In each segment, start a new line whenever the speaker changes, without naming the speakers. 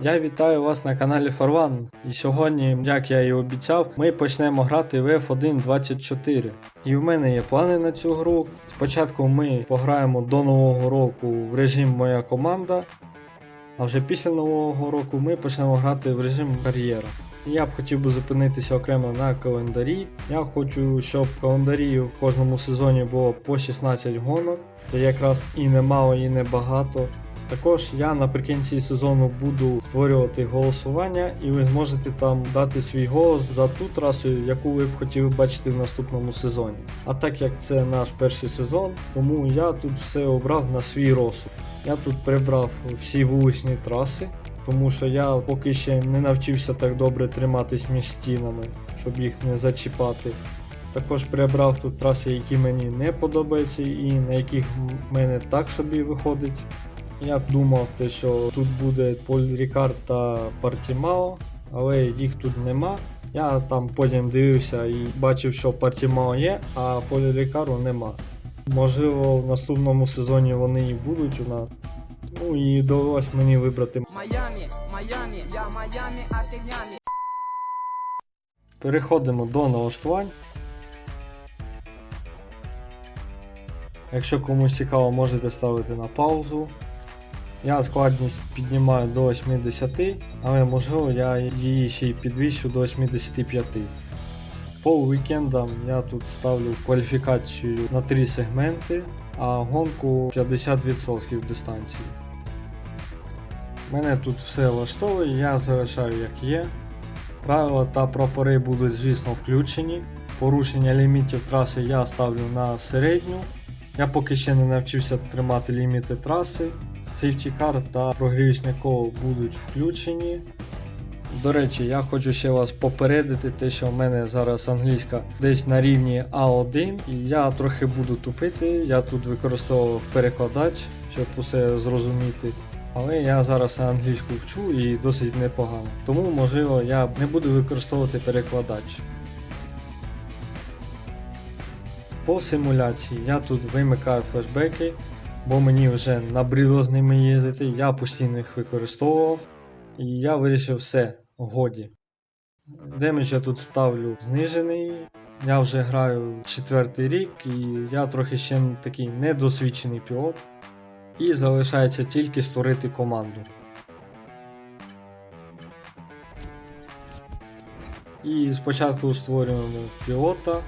Я вітаю вас на каналі Фарван. І сьогодні, як я і обіцяв, ми почнемо грати в F1.24. І в мене є плани на цю гру. Спочатку ми пограємо до нового року в режим Моя команда. А вже після нового року ми почнемо грати в режим кар'єра. Я б хотів би зупинитися окремо на календарі. Я хочу, щоб в календарі в кожному сезоні було по 16 гонок. Це якраз і немало, і небагато. Також я наприкінці сезону буду створювати голосування, і ви зможете там дати свій голос за ту трасу, яку ви б хотіли бачити в наступному сезоні. А так як це наш перший сезон, тому я тут все обрав на свій розсуд. Я тут прибрав всі вуличні траси, тому що я поки ще не навчився так добре триматись між стінами, щоб їх не зачіпати. Також прибрав тут траси, які мені не подобаються, і на яких в мене так собі виходить. Я думав, те, що тут буде Поль Рікард та Партімао, але їх тут нема. Я там потім дивився і бачив, що Партімао є, а Полі Рікару нема. Можливо, в наступному сезоні вони і будуть у нас. Ну і довелось мені вибрати.
Майами, Майами, я Майами, а ты нями.
Переходимо до налаштувань. Якщо комусь цікаво, можете ставити на паузу. Я складність піднімаю до 80, але можливо я її ще й підвищу до 85. По вікендам я тут ставлю кваліфікацію на 3 сегменти, а гонку 50% дистанції. Мене тут все влаштовує, я залишаю як є. Правила та прапори будуть, звісно, включені. Порушення лімітів траси я ставлю на середню. Я поки ще не навчився тримати ліміти траси. Car та прогрівочне коло будуть включені. До речі, я хочу ще вас попередити, те, що в мене зараз англійська десь на рівні А1, і я трохи буду тупити. Я тут використовував перекладач, щоб усе зрозуміти. Але я зараз англійську вчу і досить непогано. Тому, можливо, я не буду використовувати перекладач. По симуляції я тут вимикаю флешбеки, бо мені вже набридло з ними їздити, я постійно їх використовував. І я вирішив все, годі. Демедж я тут ставлю знижений. Я вже граю четвертий рік і я трохи ще такий недосвідчений пілот. І залишається тільки створити команду. І спочатку створюємо пілота.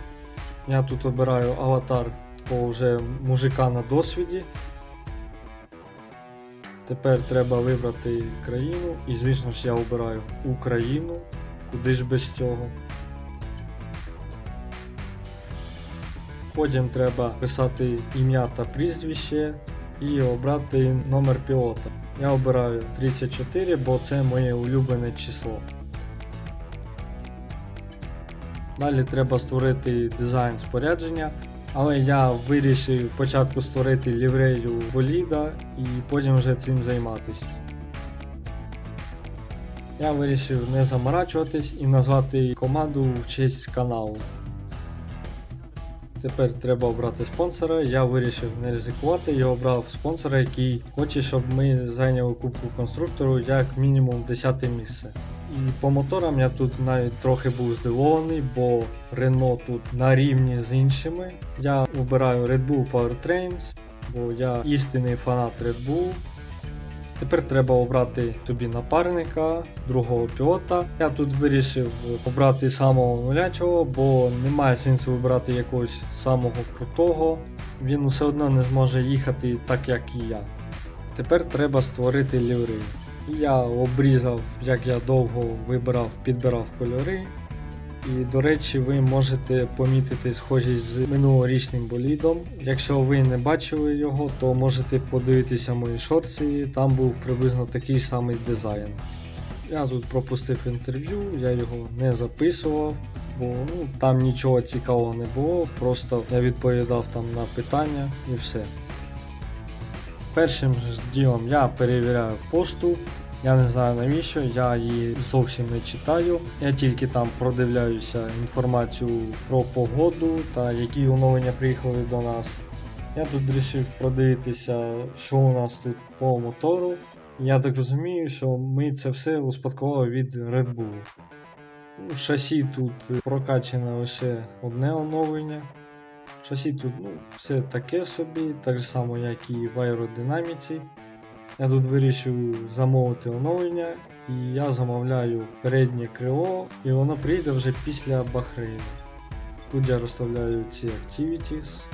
Я тут обираю аватар такого вже мужика на досвіді. Тепер треба вибрати країну, і звісно ж я обираю Україну, куди ж без цього. Потім треба писати ім'я та прізвище і обрати номер пілота. Я обираю 34, бо це моє улюблене число. Далі треба створити дизайн спорядження, але я вирішив спочатку створити ліврею боліда і потім вже цим займатися. Я вирішив не заморачуватись і назвати команду в честь каналу. Тепер треба обрати спонсора. Я вирішив не ризикувати і обрав спонсора, який хоче, щоб ми зайняли кубку конструктору як мінімум 10 місце. І по моторам я тут навіть трохи був здивований, бо Renault тут на рівні з іншими. Я обираю Red Bull Powertrains, бо я істинний фанат Red Bull. Тепер треба обрати собі напарника, другого пілота. Я тут вирішив обрати самого нулячого, бо немає сенсу вибирати якогось самого крутого. Він все одно не зможе їхати так, як і я. Тепер треба створити ліврею. Я обрізав, як я довго вибирав, підбирав кольори. І, до речі, ви можете помітити схожість з минулорічним болідом. Якщо ви не бачили його, то можете подивитися мої шорти, там був приблизно такий самий дизайн. Я тут пропустив інтерв'ю, я його не записував, бо ну, там нічого цікавого не було, просто я відповідав там на питання і все. Першим ділом я перевіряю пошту. Я не знаю навіщо, я її зовсім не читаю. Я тільки там продивляюся інформацію про погоду та які оновлення приїхали до нас. Я тут вирішив продивитися, що у нас тут по мотору. Я так розумію, що ми це все успадкували від Red Bull. Ну, шасі тут прокачане лише одне оновлення. Шасі тут ну, все таке собі, так само, як і в аеродинаміці. Я тут вирішив замовити оновлення, і я замовляю переднє крило, і воно прийде вже після Бахрейну. Тут я розставляю ці activities.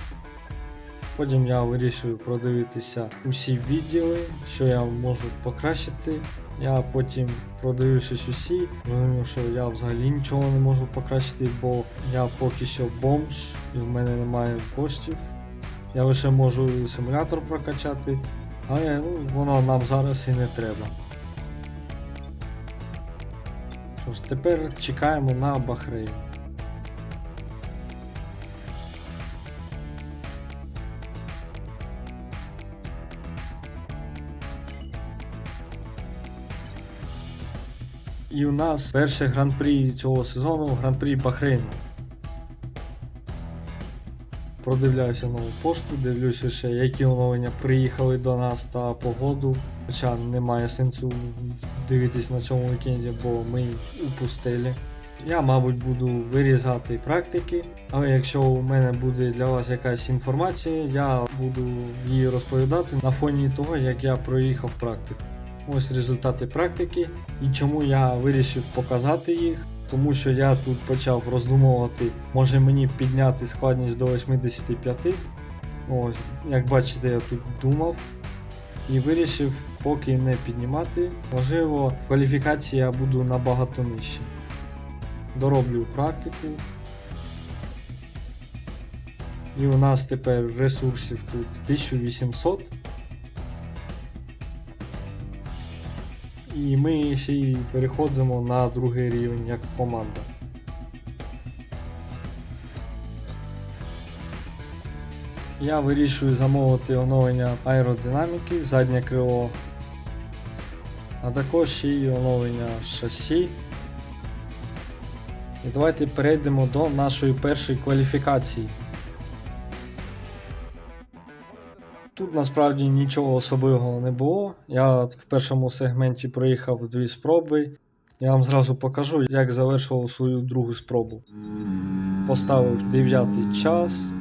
Потім я вирішую продивитися усі відділи, що я можу покращити. Я потім, продивившись усі, зрозумів, що я взагалі нічого не можу покращити, бо я поки що бомж і в мене немає коштів. Я лише можу симулятор прокачати, але ну, воно нам зараз і не треба. Що ж, тепер чекаємо на Бахрейн. І у нас перше гран-прі цього сезону гран-прі Бахрейну. Продивляюся нову пошту, дивлюся ще, які оновлення приїхали до нас та погоду. Хоча немає сенсу дивитись на цьому вікенді, бо ми у пустелі. Я, мабуть, буду вирізати практики, але якщо у мене буде для вас якась інформація, я буду її розповідати на фоні того, як я проїхав практику. Ось результати практики і чому я вирішив показати їх. Тому що я тут почав роздумовувати, може мені підняти складність до 85. Ось, як бачите, я тут думав і вирішив поки не піднімати. Можливо, в кваліфікації я буду набагато нижче. Дороблю практику. І у нас тепер ресурсів тут 1800. І ми ще й переходимо на другий рівень як команда. Я вирішую замовити оновлення аеродинаміки, заднє крило, а також ще оновлення шасі. І давайте перейдемо до нашої першої кваліфікації. Насправді нічого особливого не було. Я в першому сегменті проїхав дві спроби. Я вам зразу покажу, як завершував свою другу спробу. Поставив 9 час.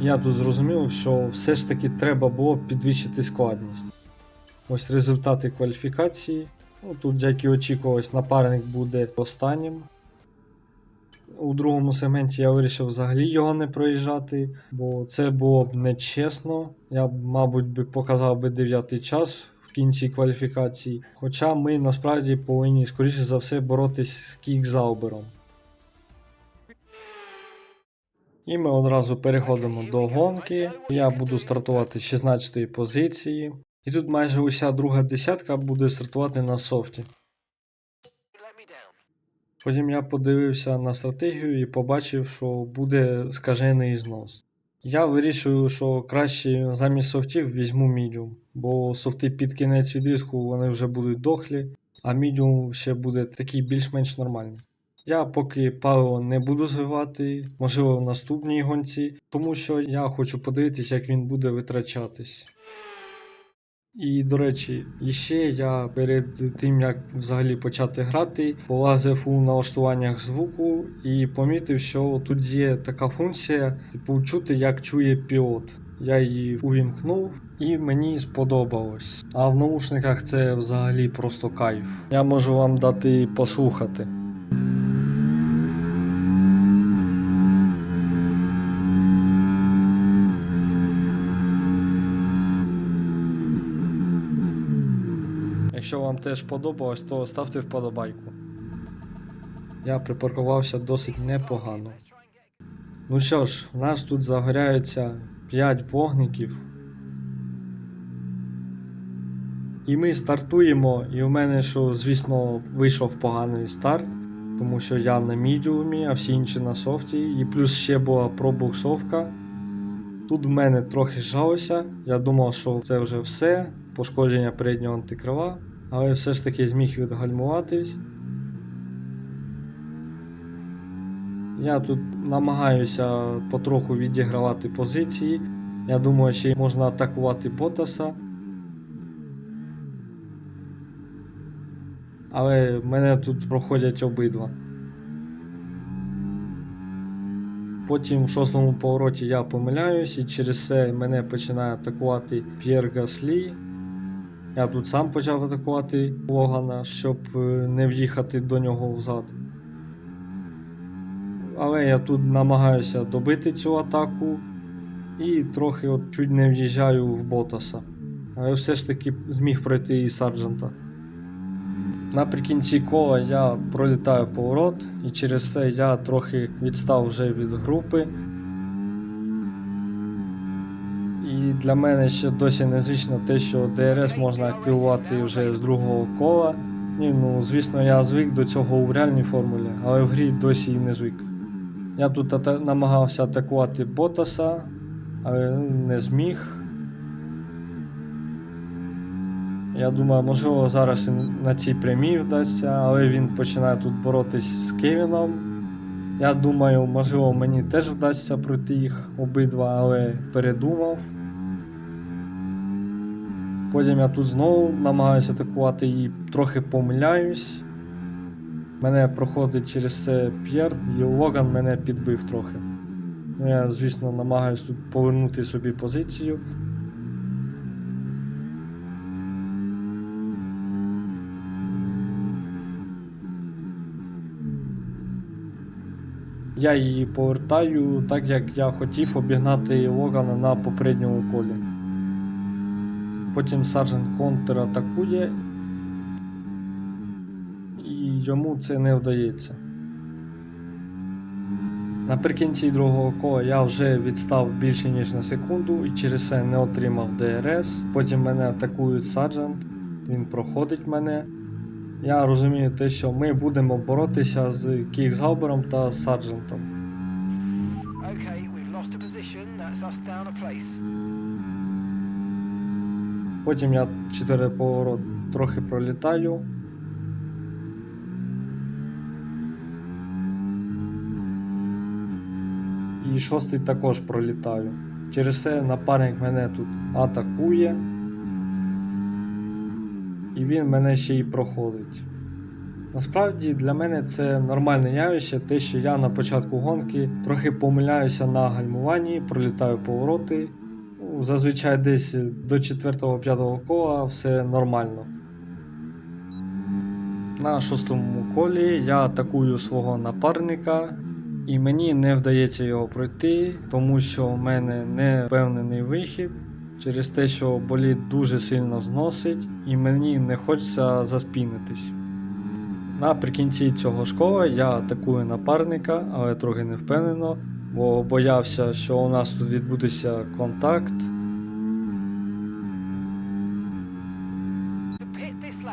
Я тут зрозумів, що все ж таки треба було підвищити складність. Ось результати кваліфікації. Ну, тут, як і очікувалось, напарник буде останнім. У другому сегменті я вирішив взагалі його не проїжджати, бо це було б нечесно. Я б, мабуть, би показав би 9 час в кінці кваліфікації. Хоча ми насправді повинні, скоріше за все, боротись з кікзаубером. І ми одразу переходимо до гонки. Я буду стартувати з 16 позиції. І тут майже уся друга десятка буде стартувати на софті. Потім я подивився на стратегію і побачив, що буде скажений знос. Я вирішую, що краще замість софтів візьму мідіум, бо софти під кінець відрізку вони вже будуть дохлі, а мідіум ще буде такий більш-менш нормальний. Я поки паливо не буду звивати, можливо в наступній гонці, тому що я хочу подивитись, як він буде витрачатись. І, до речі, іще я перед тим як взагалі почати грати, полазив у налаштуваннях звуку і помітив, що тут є така функція, типу чути, як чує пілот. Я її увімкнув і мені сподобалось. А в наушниках це взагалі просто кайф. Я можу вам дати послухати. Якщо вам теж подобалось, то ставте вподобайку. Я припаркувався досить непогано. Ну що ж, у нас тут загоряються 5 вогників. І ми стартуємо, і у мене, що, звісно, вийшов поганий старт, тому що я на мідіумі, а всі інші на софті, і плюс ще була пробуксовка. Тут в мене трохи зжалося. Я думав, що це вже все, пошкодження переднього антикрила, але все ж таки зміг відгальмуватись. Я тут намагаюся потроху відігравати позиції. Я думаю, ще й можна атакувати Ботаса. але мене тут проходять обидва. Потім в шостому повороті я помиляюсь, і через це мене починає атакувати П'єр Гаслі. Я тут сам почав атакувати Логана, щоб е, не в'їхати до нього взад. Але я тут намагаюся добити цю атаку і трохи от чуть не в'їжджаю в Ботаса. Але все ж таки зміг пройти і Сарджента. Наприкінці кола я пролітаю поворот, і через це я трохи відстав вже від групи. І для мене ще досі незвично те, що ДРС можна активувати вже з другого кола. І, ну, звісно, я звик до цього у реальній формулі, але в грі досі і не звик. Я тут намагався атакувати Ботаса, але не зміг. Я думаю, можливо, зараз і на цій прямій вдасться, але він починає тут боротись з Кевіном. Я думаю, можливо, мені теж вдасться пройти їх обидва, але передумав. Потім я тут знову намагаюся атакувати і трохи помиляюсь. Мене проходить через це П'єр, і Логан мене підбив трохи. Ну, я, звісно, намагаюся тут повернути собі позицію. Я її повертаю так, як я хотів обігнати Логана на попередньому колі. Потім сержант контр атакує, і йому це не вдається. Наприкінці другого кола я вже відстав більше ніж на секунду і через це не отримав ДРС. Потім мене атакує саджант, він проходить мене. Я розумію те, що ми будемо боротися з Кіксгаубером та Сарджентом. Потім я чотири поворот трохи пролітаю. І шостий також пролітаю. Через це напарник мене тут атакує. Він мене ще й проходить. Насправді для мене це нормальне явище, те, що я на початку гонки трохи помиляюся на гальмуванні, пролітаю повороти. Ну, зазвичай десь до 4-5 кола все нормально. На шостому колі я атакую свого напарника, і мені не вдається його пройти, тому що в мене не впевнений вихід через те, що болід дуже сильно зносить, і мені не хочеться заспінитись. Наприкінці цього ж кола я атакую напарника, але трохи не впевнено, бо боявся, що у нас тут відбудеться контакт.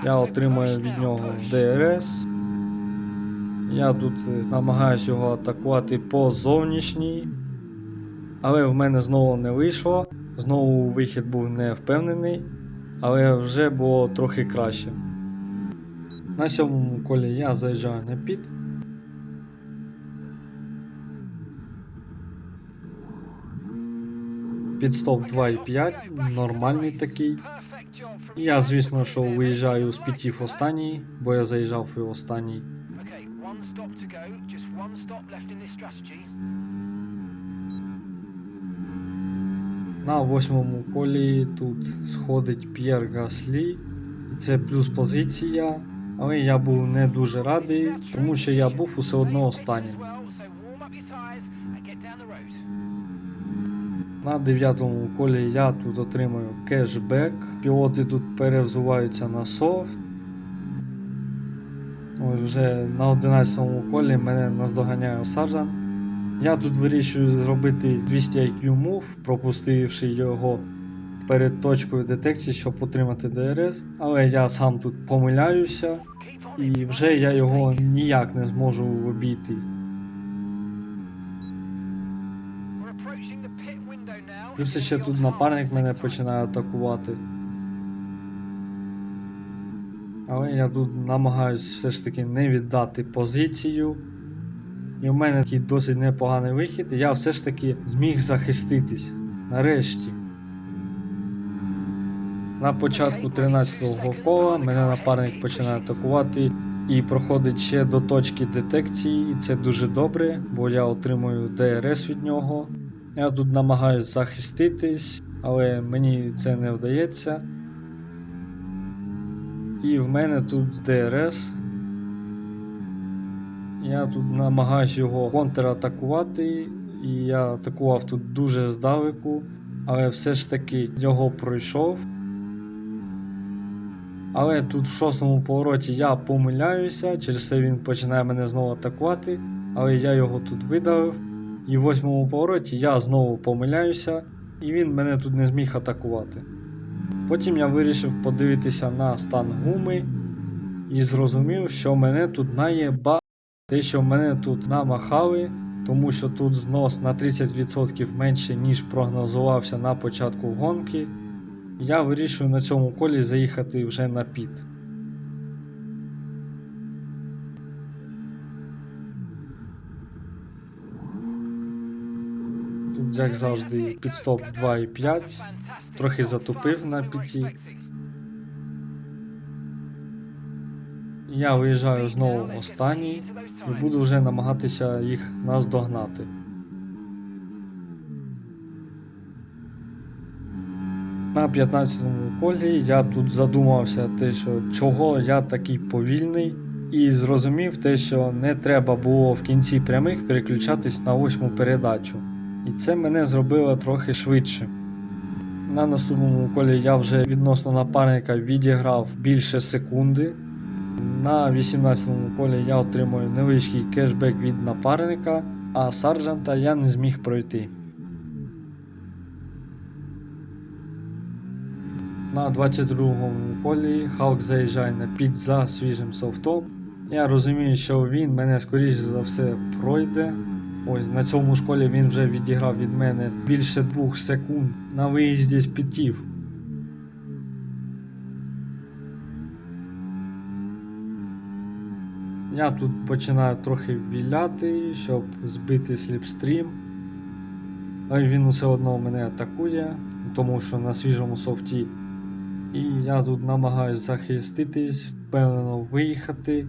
Я отримую від нього. ДРС. Я тут е, намагаюся його атакувати по зовнішній. Але в мене знову не вийшло. Знову вихід був не впевнений, але вже було трохи краще. На сьомому колі я заїжджаю на піт. Підстоп 2,5, нормальний такий. Я, звісно, що виїжджаю з пітів останній, бо я заїжджав і останній. На восьмому колі тут сходить П'єр Гаслі, це плюс позиція. Але я був не дуже радий, тому що я був усе одно останнім. На дев'ятому колі я тут отримую кешбек. Пілоти тут перевзуваються на софт. Ось вже на 11 колі мене наздоганяє саджан. Я тут вирішую зробити 200 IQ move, пропустивши його перед точкою детекції, щоб отримати ДРС. Але я сам тут помиляюся, і вже я його ніяк не зможу обійти. Плюс ще тут напарник мене починає атакувати. Але я тут намагаюсь все ж таки не віддати позицію. І в мене такий досить непоганий вихід, і я все ж таки зміг захиститись. Нарешті. На початку 13-го кола мене напарник починає атакувати і проходить ще до точки детекції, і це дуже добре, бо я отримую ДРС від нього. Я тут намагаюсь захиститись, але мені це не вдається. І в мене тут ДРС. Я тут намагаюсь його контратакувати, і я атакував тут дуже здалеку, але все ж таки його пройшов. Але тут в шостому повороті я помиляюся, через це він починає мене знову атакувати, але я його тут видавив. І в восьмому повороті я знову помиляюся, і він мене тут не зміг атакувати. Потім я вирішив подивитися на стан гуми і зрозумів, що мене тут наєба те, що мене тут намахали, тому що тут знос на 30% менше, ніж прогнозувався на початку гонки. Я вирішую на цьому колі заїхати вже на піт. Тут, як завжди, підстоп 2,5. Трохи затупив на піті. Я виїжджаю знову останній і буду вже намагатися їх наздогнати. На 15-му колі я тут задумався, те, що чого я такий повільний, і зрозумів те, що не треба було в кінці прямих переключатись на восьму передачу. І це мене зробило трохи швидше. На наступному колі я вже відносно напарника відіграв більше секунди. На 18-му колі я отримую невеличкий кешбек від напарника, а сарджанта я не зміг пройти. На 22-му колі Халк заїжджає на піт за свіжим софтом. Я розумію, що він мене скоріше за все пройде. Ось на цьому школі він вже відіграв від мене більше двох секунд на виїзді з пітів. Я тут починаю трохи віляти, щоб збити сліпстрім. Але він все одно мене атакує, тому що на свіжому софті. І я тут намагаюсь захиститись, впевнено виїхати.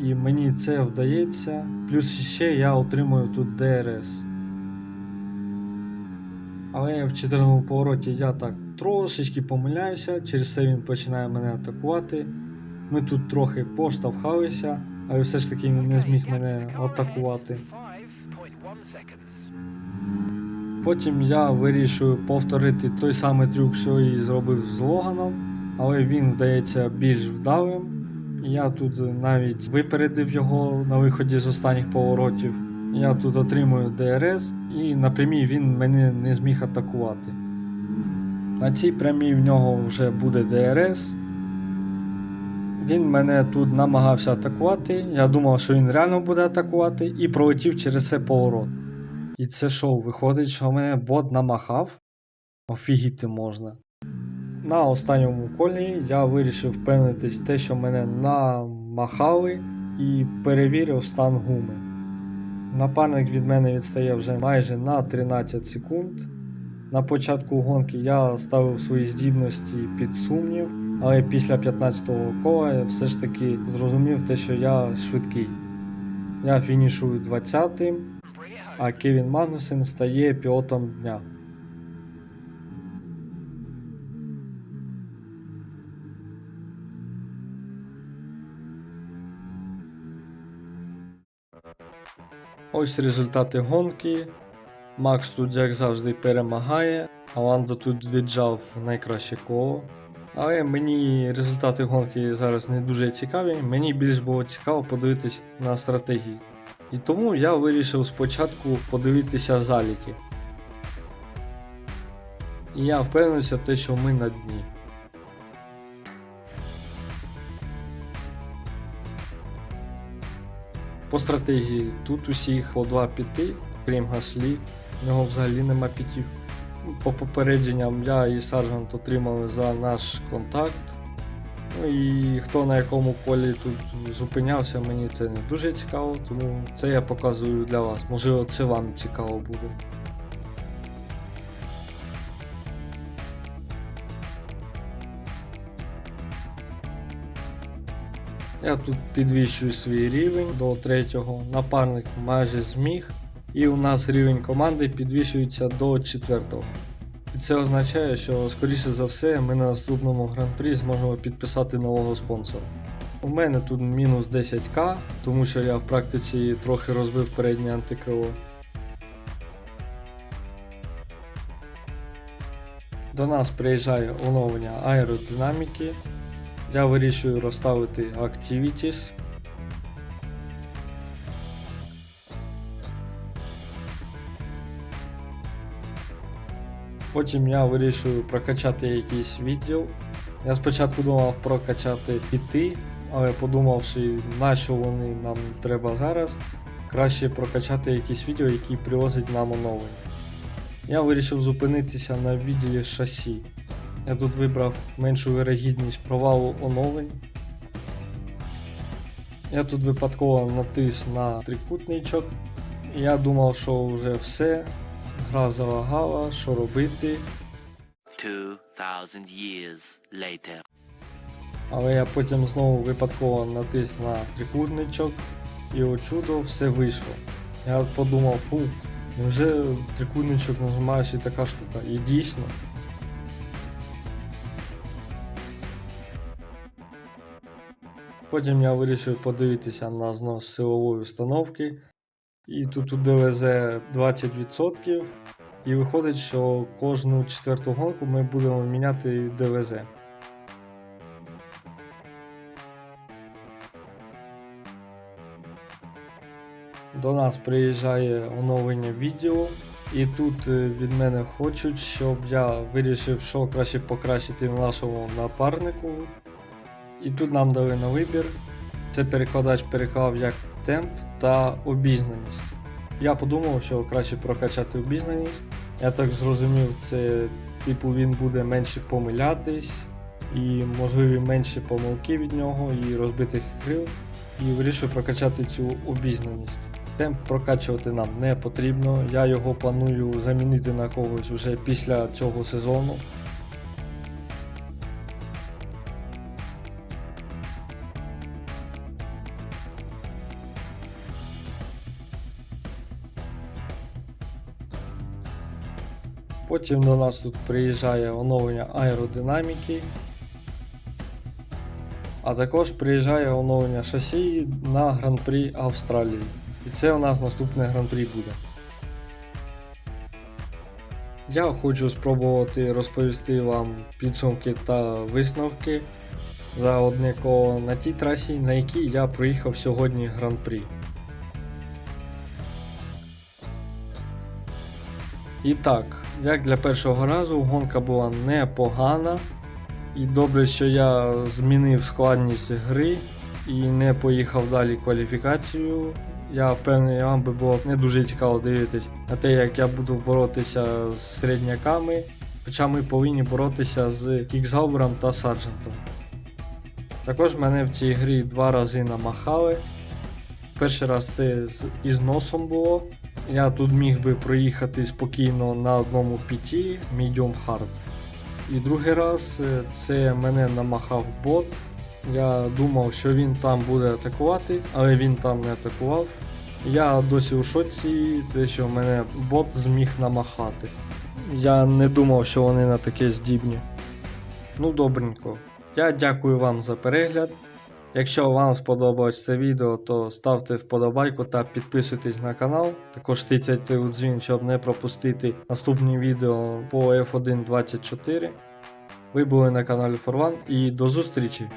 І мені це вдається. Плюс ще я отримую тут ДРС. Але в 14 повороті я так трошечки помиляюся, через це він починає мене атакувати. Ми тут трохи поштовхалися, але все ж таки він не зміг мене атакувати. Потім я вирішую повторити той самий трюк, що і зробив з Логаном, але він вдається більш вдалим. Я тут навіть випередив його на виході з останніх поворотів. Я тут отримую ДРС, і на прямій він мене не зміг атакувати. На цій прямій в нього вже буде ДРС. Він мене тут намагався атакувати. Я думав, що він реально буде атакувати, і пролетів через це поворот. І це що, виходить, що мене бот намахав? Офігіти можна. На останньому колі я вирішив впевнитись те, що мене намахали, і перевірив стан гуми. Напарник від мене відстає вже майже на 13 секунд. На початку гонки я ставив свої здібності під сумнів, але після 15-го кола я все ж таки зрозумів те, що я швидкий. Я фінішую 20-м, а Кевін Магнусен стає пілотом дня. Ось результати гонки. Макс тут, як завжди, перемагає, а Ландо тут віджав найкраще коло. Але мені результати гонки зараз не дуже цікаві. Мені більш було цікаво подивитись на стратегії. І тому я вирішив спочатку подивитися заліки. І я впевнився те, що ми на дні. По стратегії тут усіх по два піти, крім Гаслі, в нього взагалі нема пітів. По попередженням я і сержант отримали за наш контакт. Ну і хто на якому полі тут зупинявся, мені це не дуже цікаво, тому це я показую для вас. Можливо, це вам цікаво буде. Я тут підвищую свій рівень до третього, напарник майже зміг, і у нас рівень команди підвищується до четвертого. І це означає, що скоріше за все ми на наступному гран-прі зможемо підписати нового спонсора. У мене тут мінус 10к, тому що я в практиці трохи розбив переднє антикрило. До нас приїжджає оновлення аеродинаміки. Я вирішую розставити Activities. Потім я вирішую прокачати якийсь відділ. Я спочатку думав прокачати піти, але подумавши, на що вони нам треба зараз, краще прокачати якийсь відео, який привозить нам оновлення. Я вирішив зупинитися на відділі шасі. Я тут вибрав меншу вирогідність провалу оновлень. Я тут випадково натис на трикутничок. Я думав, що вже все. Гра залагала, що робити.
2,000 years later.
Але я потім знову випадково натис на трикутничок і о чудо все вийшло. Я подумав, фу, невже трикутничок нажимаєш і така штука? І дійсно. Потім я вирішив подивитися на знос силової установки. І тут у ДЛЗ 20%. І виходить, що кожну четверту гонку ми будемо міняти ДЛЗ. До нас приїжджає оновлення відео, і тут е, від мене хочуть, щоб я вирішив, що краще покращити нашому напарнику. І тут нам дали на вибір. Це перекладач переклав як темп та обізнаність. Я подумав, що краще прокачати обізнаність. Я так зрозумів, це типу він буде менше помилятись, і можливі менші помилки від нього, і розбитих крил. І вирішив прокачати цю обізнаність. Темп прокачувати нам не потрібно. Я його планую замінити на когось вже після цього сезону. Потім до нас тут приїжджає оновлення аеродинаміки. А також приїжджає оновлення шасі на Гран-прі Австралії. І це у нас наступне Гран-прі буде. Я хочу спробувати розповісти вам підсумки та висновки за одне коло на тій трасі, на якій я проїхав сьогодні Гран-прі. І так, як для першого разу, гонка була непогана. І добре, що я змінив складність гри і не поїхав далі кваліфікацію. Я впевнений, вам би було не дуже цікаво дивитись на те, як я буду боротися з середняками. Хоча ми повинні боротися з Кіксгаубером та Сарджентом. Також мене в цій грі два рази намахали. Перший раз це із носом було. Я тут міг би проїхати спокійно на одному піті Medium Hard. І другий раз е, це мене намахав бот. Я думав, що він там буде атакувати, але він там не атакував. Я досі у шоці, те, що мене бот зміг намахати. Я не думав, що вони на таке здібні. Ну, добренько. Я дякую вам за перегляд. Якщо вам сподобалось це відео, то ставте вподобайку та підписуйтесь на канал. Також тицяйте у дзвін, щоб не пропустити наступні відео по F1 24. Ви були на каналі Форван і до зустрічі!